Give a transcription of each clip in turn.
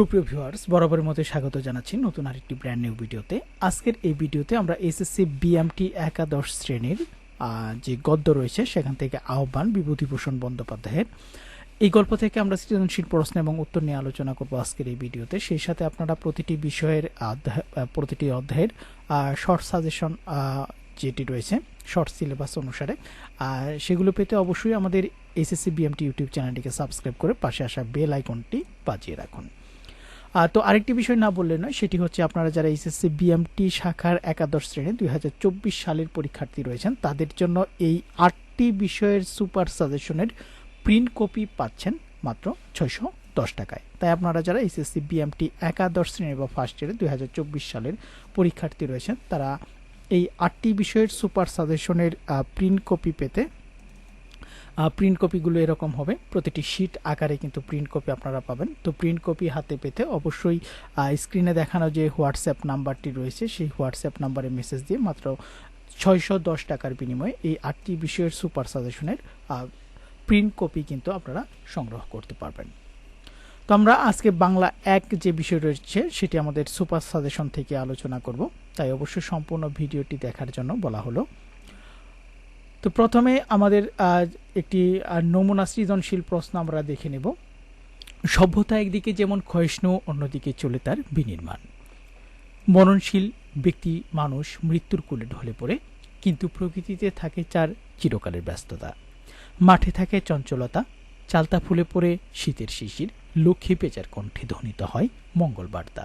সুপ্রিয় ভিউয়ার্স বরাবরের মতো স্বাগত জানাচ্ছি নতুন আরেকটি ব্র্যান্ড নিউ ভিডিওতে। আজকের এই ভিডিওতে আমরা এসএসসি বিএমটি একাদশ শ্রেণির যে গদ্য রয়েছে, সেখান থেকে আহ্বান বিভূতিভূষণ বন্দ্যোপাধ্যায়ের। এই গল্প থেকে আমরা সৃজনশীল প্রশ্ন এবং উত্তর নিয়ে আলোচনা করব আজকের এই ভিডিওতে। সেই সাথে আপনারা প্রতিটি বিষয়ের প্রতিটি অধ্যায়ের শর্ট সাজেশন যেটি রয়েছে শর্ট সিলেবাস অনুসারে সেগুলো পেতে অবশ্যই আমাদের এসএসসি বিএমটি ইউটিউব চ্যানেলটিকে সাবস্ক্রাইব করে পাশে আসা বেল আইকনটি বাজিয়ে রাখুন। তো আরেকটি বিষয় না বললে নয়, সেটি হচ্ছে আপনারা যারা এইচএসসি বিএমটি শাখার একাদশ শ্রেণি দুই সালের পরীক্ষার্থী রয়েছেন, তাদের জন্য এই আটটি বিষয়ের সুপার সাজেশনের প্রিন্ট কপি পাচ্ছেন মাত্র ছয়শো দশ টাকায়। তাই আপনারা যারা এইচএসসি বিএমটি একাদশ শ্রেণি বা ফার্স্ট ইয়ারে দুই হাজার চব্বিশ সালের পরীক্ষার্থী রয়েছেন, তারা এই আটটি বিষয়ের সুপার সাজেশনের প্রিন্ট কপি পেতে প্রিন্ট কপিগুলো এরকম হবে। প্রতিটি শিট আকারে কিন্তু প্রিন্ট কপি আপনারা পাবেন। তো প্রিন্ট কপি হাতে পেতে অবশ্যই স্ক্রিনে দেখানো যে হোয়াটসঅ্যাপ নাম্বারটি রয়েছে, সেই হোয়াটসঅ্যাপ নাম্বারে মেসেজ দিয়ে মাত্র ছয়শো দশ টাকার বিনিময়ে এই আটটি বিষয়ের সুপার সাজেশনের প্রিন্ট কপি কিন্তু আপনারা সংগ্রহ করতে পারবেন। তো আমরা আজকে বাংলা এক যে বিষয় রয়েছে, সেটি আমাদের সুপার সাজেশন থেকে আলোচনা করব। তাই অবশ্যই সম্পূর্ণ ভিডিওটি দেখার জন্য বলা হলো তো প্রথমে আমাদের একটি নমুনা সৃজনশীল প্রশ্ন আমরা দেখে নেব। সভ্যতা একদিকে যেমন ক্ষয়িষ্ণু, অন্যদিকে চলে তার বিনির্মাণ। মরণশীল ব্যক্তি মানুষ মৃত্যুর কুলে ঢলে পড়ে, কিন্তু প্রকৃতিতে থাকে চার চিরকালের ব্যস্ততা। মাঠে থাকে চঞ্চলতা, চালতা ফুলে পড়ে শীতের শিশির, লক্ষ্মী পেঁচার কণ্ঠে ধ্বনিত হয় মঙ্গলবার্তা।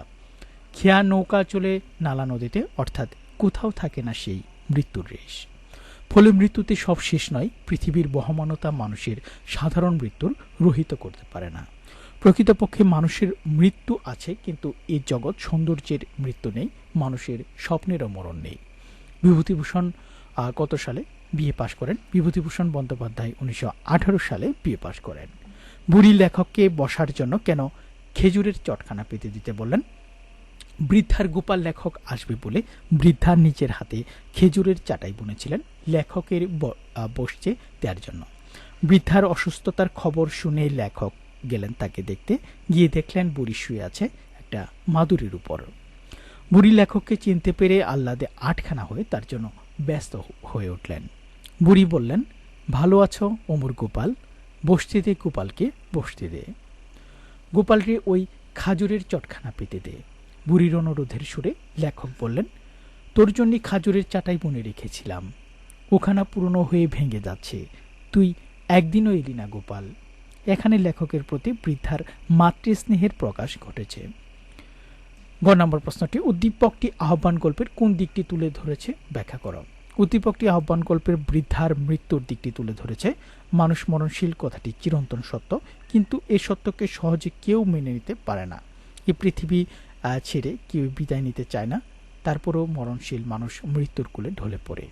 খেয়া নৌকা চলে নালা নদীতে, অর্থাৎ কোথাও থাকে না সেই মৃত্যুর রেশ। ফলে মৃত্যুতে সব শেষ নয়, পৃথিবীর বহমানতা মানুষের সাধারণ মৃত্যুর রহিত করতে পারে না। প্রকৃতপক্ষে মানুষের মৃত্যু আছে, কিন্তু এই জগৎ সৌন্দর্যের মৃত্যু নেই, মানুষের স্বপ্নেরও মরণ নেই। বিভূতিভূষণ কত সালে? বিএ পাশ করেন। বিভূতিভূষণ বন্দ্যোপাধ্যায় উনিশশো আঠারো সালে বিএ পাশ করেন। বুড়ি লেখককে বসার জন্য কেন খেজুরের চটখানা পেতে দিতে বললেন? বৃদ্ধার গোপাল লেখক আসবে বলে বৃদ্ধার নিচের হাতে খেজুরের চাটাই বুনেছিলেন। লেখকের বসছে দেওয়ার জন্য। বৃদ্ধার অসুস্থতার খবর শুনে লেখক গেলেন তাকে দেখতে। গিয়ে দেখলেন বুড়ি শুয়ে আছে একটা মাদুরির উপর। বুড়ি লেখককে চিনতে পেরে আহ্লাদে আটখানা হয়ে তার জন্য ব্যস্ত হয়ে উঠলেন। বুড়ি বললেন, ভালো আছো অমর গোপাল? বসতে দে গোপালকে, বসতে দে। গোপালকে ওই খাজুরের চটখানা পেতে দে। বুড়ির অনুরোধের সুরে লেখক বললেন, তোর জন্যে খাজুরের চাটাই বনে রেখেছিলাম। ওখানা পুরনো হয়ে ভেঙে যাচ্ছে। তুই একদিনও এলি না গোপাল। এখানে লেখকের প্রতি বৃদ্ধার মাতৃস্নেহের প্রকাশ ঘটেছে। গ নম্বর প্রশ্নটি, উদ্দীপকটি আহ্বান গল্পের কোন দিকটি তুলে ধরেছে? ব্যাখ্যা করো। উদ্দীপকটি আহ্বান গল্পের বৃদ্ধার মৃত্যুর দিকটি তুলে ধরেছে। মানুষ মরণশীল কথাটি চিরন্তন সত্য, কিন্তু এ সত্যকে সহজে কেউ মেনে নিতে পারে না। এই পৃথিবী ছেড়ে কেউ বিদায় নিতে চায় না। তারপরেও মরণশীল মানুষ মৃত্যুর কোলে ঢলে পড়ে।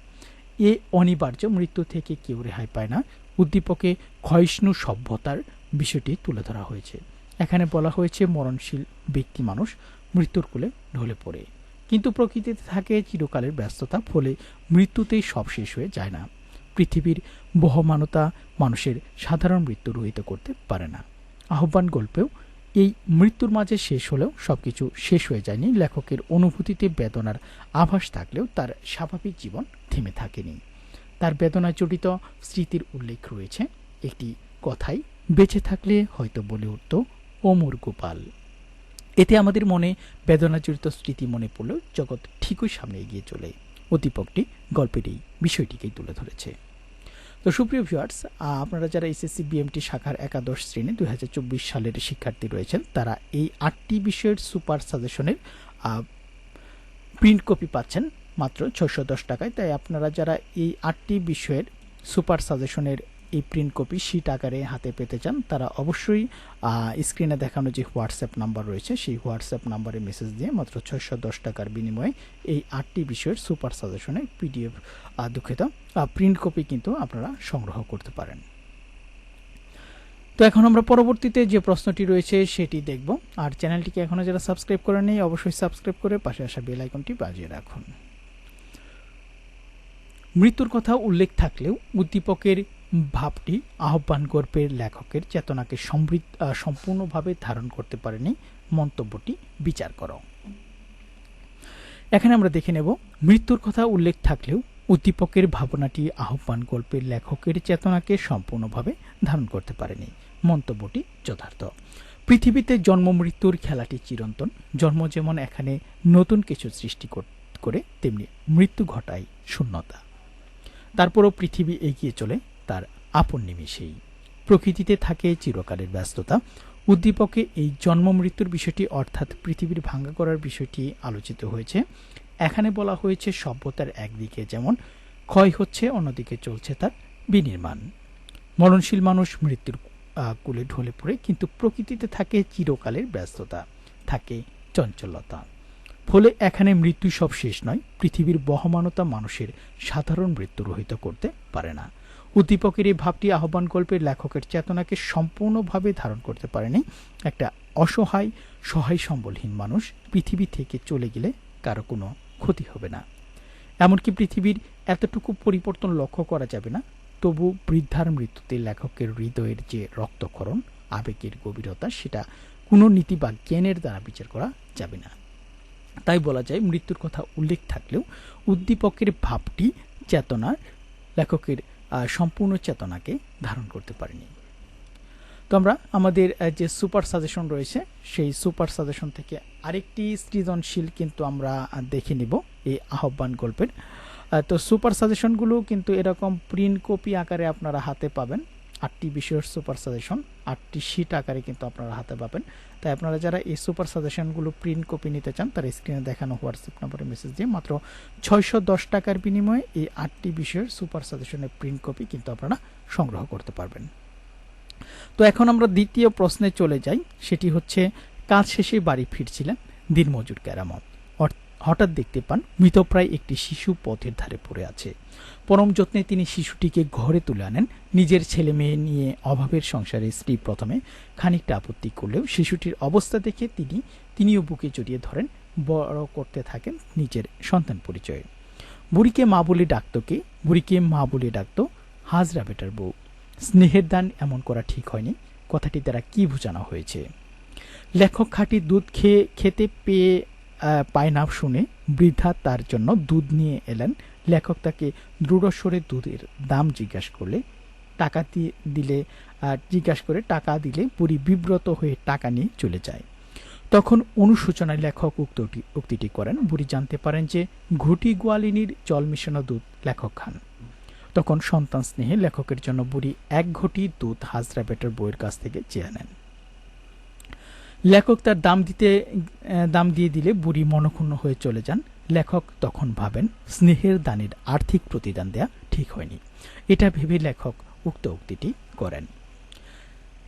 এ অনিবার্য মৃত্যু থেকে কেউ রেহাই পায় না। উদ্দীপকে ক্ষয়িষ্ণু সভ্যতার বিষয়টি তুলে ধরা হয়েছে। এখানে বলা হয়েছে, মরণশীল ব্যক্তি মানুষ মৃত্যুর কোলে ঢলে পড়ে। কিন্তু প্রকৃতিতে থাকে চিরকালের ব্যস্ততা, ফলে মৃত্যুতেই সব শেষ হয়ে যায় না। পৃথিবীর বহমানতা মানুষের সাধারণ মৃত্যু রহিত করতে পারে না। আহ্বান গল্পেও এই মৃত্যুর মাঝে শেষ হলেও সবকিছু শেষ হয়ে যায়নি। লেখকের অনুভূতিতে বেদনার আভাস থাকলেও তার স্বাভাবিক জীবন থেমে থাকেনি। তার বেদনা জড়িত স্মৃতির উল্লেখ রয়েছে। একটি কথাই বেঁচে থাকলে হয়তো বলে উঠত, ওমর গোপাল। এতে আমাদের মনে বেদনা জড়িত স্মৃতি মনে পড়লেও জগৎ ঠিকই সামনে এগিয়ে চলে। অতিপকটি গল্পের এই বিষয়টিকেই তুলে ধরেছে। তো সুপ্রিয় ভিউয়ার্স আপনারা যারা এসএসসি বিএমটি শাখার একাদশ শ্রেণি দুই হাজার চব্বিশ সালের শিক্ষার্থী রয়েছেন, তারা এই আটটি বিষয়ের সুপার সাজেশনের প্রিন্ট কপি পাচ্ছেন মাত্র ছশো দশ টাকায়। তাই আপনারা যারা এই আটটি বিষয়ের সুপার সাজেশনের এই প্রিন্ট কপি শিট আকারে হাতে পেতে চান, তারা অবশ্যই স্ক্রিনে দেখানো যে হোয়াটসঅ্যাপ নাম্বার রয়েছে, সেই হোয়াটসঅ্যাপ নাম্বারে মেসেজ দিয়ে মাত্র ছয়শো দশ টাকার বিনিময়ে এই আটটি বিষয়ের সুপার সাজেশনের পিডিএফ দুঃখিত প্রিন্ট কপি কিন্তু আপনারা সংগ্রহ করতে পারেন। তো এখন আমরা পরবর্তীতে যে প্রশ্নটি রয়েছে সেটি দেখব। আর চ্যানেলটিকে এখনও যারা সাবস্ক্রাইব করে নেই, অবশ্যই সাবস্ক্রাইব করে পাশে আসা বেল আইকনটি বাজিয়ে রাখুন। মৃত্যুর কথা উল্লেখ থাকলেও উদ্দীপকের ভাবটি আহ্বান গল্পের লেখকের চেতনাকে সমৃদ্ধ সম্পূর্ণভাবে ধারণ করতে পারেনি মন্তব্যটি। বিচার করো। এখানে আমরা দেখে নেব, মৃত্যুর কথা উল্লেখ থাকলেও উদ্দীপকের ভাবনাটি আহ্বান গল্পের লেখকের চেতনাকে সম্পূর্ণভাবে ধারণ করতে পারেনি মন্তব্যটি যথার্থ। পৃথিবীতে জন্ম মৃত্যুর খেলাটি চিরন্তন, জন্ম যেমন এখানে নতুন কিছু সৃষ্টি করে, তেমনি মৃত্যু ঘটায় শূন্যতা। তারপরও পৃথিবী এগিয়ে চলে তার আপন নিমিষেই। প্রকৃতিতে থাকে চিরকালের ব্যস্ততা। উদ্দীপকে এই জন্ম মৃত্যুর বিষয়টি অর্থাৎ পৃথিবীর ভাঙ্গা করার বিষয়টি আলোচিত হয়েছে। এখানে বলা হয়েছে সভ্যতার একদিকে যেমন ক্ষয় হচ্ছে, অন্যদিকে চলছে তার বিনির্মাণ। মরণশীল মানুষ মৃত্যুর কুলে ঢলে পড়ে, কিন্তু প্রকৃতিতে থাকে চিরকালের ব্যস্ততা, থাকে চঞ্চলতা। ফলে এখানে মৃত্যু সব শেষ নয়, পৃথিবীর বহমানতা মানুষের সাধারণ মৃত্যু রহিত করতে পারে না। উদ্দীপকের এই ভাবটি আহ্বান গল্পের লেখকের চেতনাকে সম্পূর্ণভাবে ধারণ করতে পারেনি। একটা অসহায়, সহায় সম্বলহীন মানুষ পৃথিবী থেকে চলে গেলে কারও কোনো ক্ষতি হবে না। এমনকি পৃথিবীর এতটুকু পরিবর্তন লক্ষ্য করা যাবে না, তবু বৃদ্ধার মৃত্যুতে লেখকের হৃদয়ের যে রক্তক্ষরণ, আবেগের গভীরতা, সেটা কোনো নীতি বা জ্ঞানের দ্বারা বিচার করা যাবে না। তাই বলা যায়, মৃত্যুর কথা উল্লেখ থাকলেও উদ্দীপকের ভাবটি, চেতনার লেখকের সম্পূর্ণ চেতনাকে ধারণ করতে পারিনি। তো আমরা আমাদের যে সুপার সাজেশন রয়েছে, সেই সুপার সাজেশন থেকে আরেকটি সৃজনশীল কিন্তু আমরা দেখে নিব এই আহ্বান গল্পের। তো সুপার সাজেশনগুলো কিন্তু এরকম প্রিন্ট কপি আকারে আপনারা হাতে পাবেন। আটটি বিষয়ের সুপার সাজেশন আটটি শিট আকারে কিন্তু আপনারা হাতে পাবেন। তাই আপনারা যারা এই সুপার সাজেশনগুলো প্রিন্ট কপি নিতে চান, তার স্ক্রিনে দেখানো হোয়াটসঅ্যাপ নম্বরে মেসেজ দিয়ে মাত্র ছয়শো দশ টাকার বিনিময়ে এই আটটি বিষয়ের সুপার সাজেশনের প্রিন্ট কপি কিন্তু আপনারা সংগ্রহ করতে পারবেন। তো এখন আমরা দ্বিতীয় প্রশ্নে চলে যাই, সেটি হচ্ছে, কাজ শেষে বাড়ি ফিরছিলেন দিনমজুর কেরামত হঠাৎ দেখতে পান মৃতপ্রায় একটি শিশু পথের ধারে পড়ে আছে। পরম যত্নে তিনি শিশুটিকে ঘরে তুলে আনেন। নিজের ছেলে মেয়ে নিয়ে অভাবের সংসারে স্ত্রী প্রথমে খানিকটা আপত্তি করলেও শিশুটির অবস্থা দেখে তিনি তিনিও বুকে জড়িয়ে ধরেন, বড় করতে থাকেন নিজের সন্তান পরিচয়ে। বুড়িকে মা বলে ডাকতো কে? বুড়িকে মা বলে ডাকতো হাজরা বেটার বউ। স্নেহের দান এমন করা ঠিক হয়নি। কথাটি দ্বারা কি বোঝানো হয়েছে? লেখক খাঁটি দুধ খেয়ে, খেতে পেয়ে পায় না শুনে বৃদ্ধা তার জন্য দুধ নিয়ে এলেন লেখক তাকে দৃঢ়স্বরে দুধের দাম জিজ্ঞাসা করলে টাকা দিয়ে দিলে আহ, জিজ্ঞাসা করে টাকা দিলে বুড়ি বিব্রত হয়ে টাকা নিয়ে চলে যায়। তখন অনুসূচনায় লেখক উক্তটি উক্তিটি করেন। বুড়ি জানতে পারেন যে ঘুটি গোয়ালিনীর জল মিশানো দুধ লেখক খান। তখন সন্তান স্নেহে লেখকের জন্য বুড়ি এক ঘটি দুধ হাজরা বেটার বইয়ের কাছ থেকে চেয়ে নেন। লেখক তার দাম দিতে দাম দিয়ে দিলে বুড়ি মনক্ষুণ্ণ হয়ে চলে যান। লেখক তখন ভাবেন স্নেহের দানের আর্থিক প্রতিদান দেয়া ঠিক হয়নি। এটা ভেবে লেখক উক্ত উক্তিটি করেন।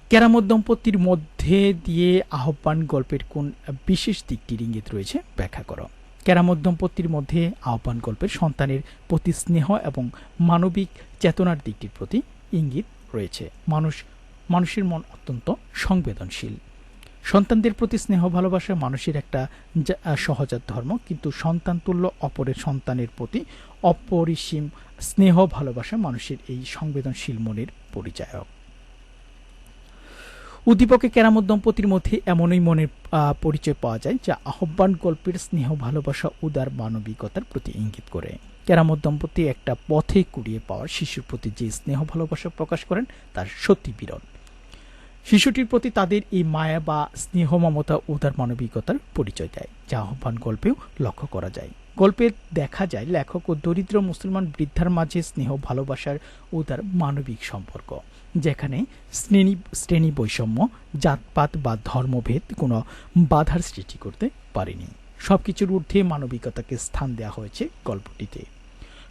কেরামত দম্পতির মধ্যে দিয়ে আহ্বান গল্পের কোন বিশেষ দিকটির ইঙ্গিত রয়েছে ব্যাখ্যা করো। কেরামত দম্পতির মধ্যে আহ্বান গল্পের সন্তানের প্রতি স্নেহ এবং মানবিক চেতনার দিকটির প্রতি ইঙ্গিত রয়েছে। মানুষ, মানুষের মন অত্যন্ত সংবেদনশীল। সন্তানদের প্রতি স্নেহ, ভালোবাসা মানুষের একটা সহজাত ধর্ম। কিন্তু সন্তান তুল্য অপরের সন্তানের প্রতি অপরিসীম স্নেহ, ভালোবাসা মানুষের এই সংবেদনশীল মনের পরিচায়ক। উদ্দীপকে কেরামত দম্পতির মধ্যে এমনই মনের পরিচয় পাওয়া যায় যা আহ্বান, গল্পের স্নেহ, ভালোবাসা, উদার মানবিকতার প্রতি ইঙ্গিত করে। কেরামত দম্পতি একটা পথে কুড়িয়ে পাওয়া শিশুর প্রতি যে স্নেহ, ভালোবাসা প্রকাশ করেন, তার সত্যি বিরল শিশুটির প্রতি তাদের এই মায়া বা স্নেহ মমতা উদার মানবিকতার পরিচয় দেয়, যা আহ্বান গল্পেও লক্ষ্য করা যায়। গল্পে দেখা যায় লেখক ও দরিদ্র মুসলমান বৃদ্ধার মাঝে স্নেহ, ভালোবাসার উদার মানবিক সম্পর্ক, যেখানে শ্রেণি শ্রেণি বৈষম্য, জাতপাত বা ধর্মভেদ কোনো বাধার সৃষ্টি করতে পারেনি। সবকিছুর ঊর্ধ্বে মানবিকতাকে স্থান দেওয়া হয়েছে গল্পটিতে।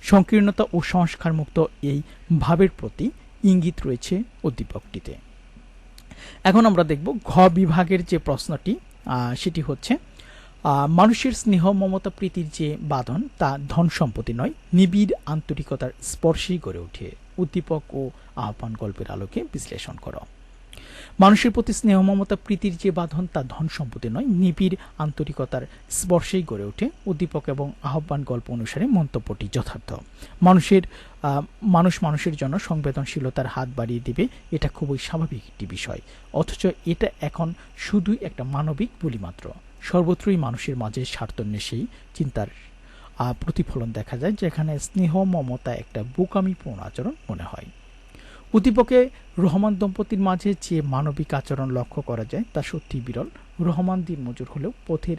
সংকীর্ণতা ও সংস্কারমুক্ত এই ভাবের প্রতি ইঙ্গিত রয়েছে উদ্দীপকটিতে এখন আমরা দেখব ঘ বিভাগের যে প্রশ্নটি সেটি হচ্ছে মানুষের স্নেহ, মমতা, প্রীতির যে বাঁধন, তা ধন সম্পত্তি নয়, নিবিড় আন্তরিকতার স্পর্শেই গড়ে উঠে উদ্দীপক ও আহ্বান গল্পের আলোকে বিশ্লেষণ করো। মানুষের প্রতি স্নেহ, মমতা, প্রীতির যে বাঁধন, তা ধন সম্পত্তি নয়, নিবিড় আন্তরিকতার স্পর্শেই গড়ে ওঠে উদ্দীপক এবং আহ্বান গল্প অনুসারে মন্তব্যটি যথার্থ। মানুষের মানুষ মানুষের জন্য সংবেদনশীলতার হাত বাড়িয়ে দেবে এটা খুবই স্বাভাবিক একটি বিষয়। অথচ এটা এখন শুধুই একটা মানবিক বলি মাত্র। সর্বত্রই মানুষের মাঝে স্বার্থন্বেষী চিন্তার প্রতিফলন দেখা যায়, যেখানে স্নেহ, মমতা একটা বোকামিপূর্ণ আচরণ মনে হয়। উদ্দীপকে রহমান দম্পতির মাঝে যে মানবিক আচরণ লক্ষ্য করা যায়, তা সত্যি বিরল। রহমান দিন মজুর হলেও পথের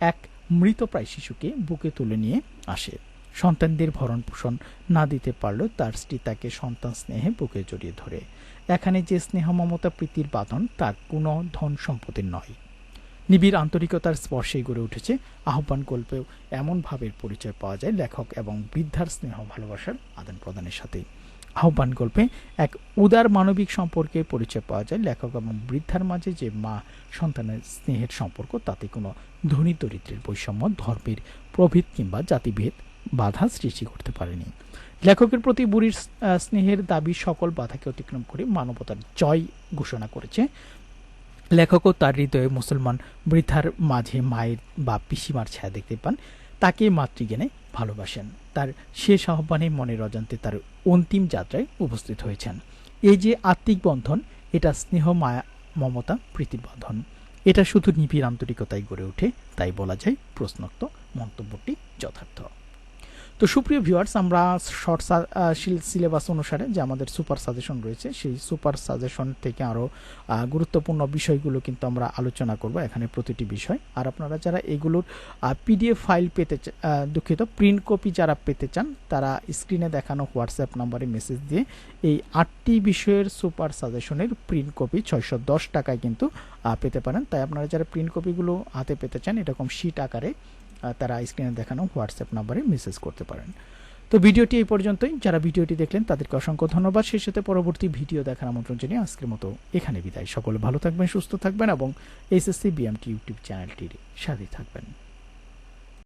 এক মৃতপ্রায় শিশুকে বুকে তুলে নিয়ে আসে। সন্তানদের ভরণ পোষণ না দিতে পারলেও তার স্ত্রী তাকে সন্তান স্নেহে বুকে জড়িয়ে ধরে। এখানে যে স্নেহ মমতা প্রীতির বাঁধন, তার কোনো ধন সম্পদের নয়। নিবিড় আন্তরিকতার স্পর্শেই গড়ে উঠেছে। আহ্বান গল্পেও এমন ভাবের পরিচয় পাওয়া যায়, লেখক এবং বৃদ্ধার স্নেহ ভালোবাসার আদান প্রদানের সাথে আহ্বান গল্পে এক উদার মানবিক সম্পর্কে পরিচয় পাওয়া যায় লেখক এবং বৃদ্ধার মাঝে যে মা সন্তানের স্নেহের সম্পর্ক, তাতে কোনো ধনী দরিদ্রের বৈষম্য, ধর্মের প্রভেদ কিংবা জাতিভেদ বাধা সৃষ্টি করতে পারেনি। লেখকের প্রতি বুড়ির স্নেহের দাবি সকল বাধাকে অতিক্রম করে মানবতার জয় ঘোষণা করেছে। লেখকও তার হৃদয়ে মুসলমান বৃদ্ধার মাঝে মায়ের বা পিসিমার ছায়া দেখতে পান। তাকে মাতৃজ্ঞানে ভালোবাসেন। তার শেষ আহ্বানে মনে রজান্তে তার অন্তিম যাত্রায় উপস্থিত হয়েছেন। এই যে আত্মিক বন্ধন, এটা স্নেহ, মায়া, মমতা, প্রীতির বন্ধন। এটা শুধু নিবিড় আন্তরিকতায় গড়ে ওঠে, তাই বলা যায় প্রশ্নোক্ত মন্তব্যটি যথার্থ। তো সুপ্রিয় ভিউয়ার্স আমরা শর্ট সিলেবাস অনুসারে যে আমাদের সুপার সাজেশন রয়েছে, সেই সুপার সাজেশন থেকে আরও গুরুত্বপূর্ণ বিষয়গুলো কিন্তু আমরা আলোচনা করব এখানে প্রতিটি বিষয়। আর আপনারা যারা এগুলোর পিডিএফ ফাইল পেতে দুঃখিত প্রিন্ট কপি যারা পেতে চান, তারা স্ক্রিনে দেখানো হোয়াটসঅ্যাপ নম্বরে মেসেজ দিয়ে এই আটটি বিষয়ের সুপার সাজেশনের প্রিন্ট কপি ছয়শো দশ টাকায় কিন্তু পেতে পারেন। তাই আপনারা যারা প্রিন্ট কপিগুলো হাতে পেতে চান, এরকম শিট আকারে তারা স্ক্রিনে দেখানো হোয়াটসঅ্যাপ নাম্বারে মেসেজ করতে পারেন। তো ভিডিওটি এই পর্যন্তই। যারা ভিডিওটি দেখলেন, তাদেরকে অসংখ্য ধন্যবাদ। সেই সাথে পরবর্তী ভিডিও দেখার আমন্ত্রণ জানিয়ে আজকের মতো এখানে বিদায়। সকলে ভালো থাকবেন, সুস্থ থাকবেন এবং এসএসসি বিএমটি ইউটিউব চ্যানেলটির সাথে থাকবেন।